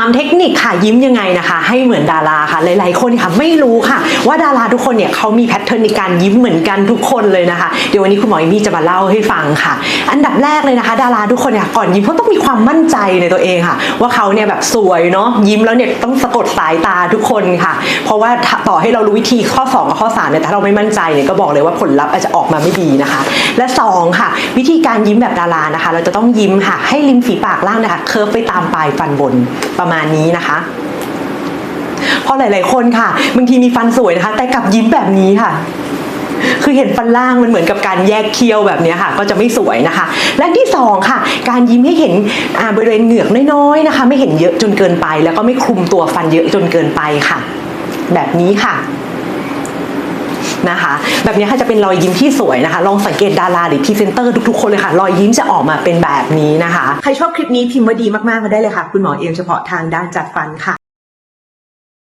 ามเทคนิคค่ะยิ้มยังไงนะคะ ให้เหมือนดาราค่ะหลายๆคนค่ะไม่รู้ค่ะ ว่าดาราทุกคนเนี่ยเขามีแพทเทิร์นในการยิ้มเหมือนกันทุกคนเลยนะคะ เดี๋ยววันนี้คุณหมอเอมี่จะมาเล่าให้ฟังค่ะ อันดับแรกเลยนะคะ ดาราทุกคนเนี่ยก่อนยิ้มเขาต้องมีความมั่นใจในตัวเองค่ะ ว่าเขาเนี่ยแบบสวยเนาะยิ้มแล้วเนี่ยต้องสะกดสายตาทุกคนค่ะ เพราะว่าถ้าต่อให้เรารู้วิธีข้อ 2 กับข้อ3เนี่ยถ้าเราไม่มั่นใจเนี่ยก็บอกเลยว่าผลลัพธ์อาจจะออกมาไม่ดีนะคะ และสองค่ะ วิธีการยิ้มแบบดารานะคะ เราจะต้องยิ้มค่ะ ให้ริมฝีปากล่างนะคะ เคิร์ฟไปตามปลายฟันบนประมาณนี้นะคะเพราะหลาย ๆ คนค่ะบางทีมีฟันสวยนะคะ แต่กลับยิ้มแบบนี้ค่ะ คือเห็นฟันล่างมันเหมือนกับการแยกเคี้ยวแบบนี้ค่ะ ก็จะไม่สวยนะคะ และที่สองค่ะ การยิ้มให้เห็นบริเวณเหงือกน้อย ๆ นะคะ ไม่เห็นเยอะจนเกินไป แล้วก็ไม่คลุมตัวฟันเยอะจนเกินไปค่ะ แบบนี้ค่ะ นะคะ แบบนี้ค่ะจะเป็นรอยยิ้มที่สวยนะคะ ลองสังเกตดาราหรือพรีเซนเตอร์ทุกๆคนเลยค่ะ รอยยิ้มจะออกมาเป็นแบบนี้นะคะ ใครชอบคลิปนี้พิมพ์ว่าดีมากๆมาได้เลยค่ะ คุณหมอเอมเฉพาะทางด้านจัดฟันค่ะ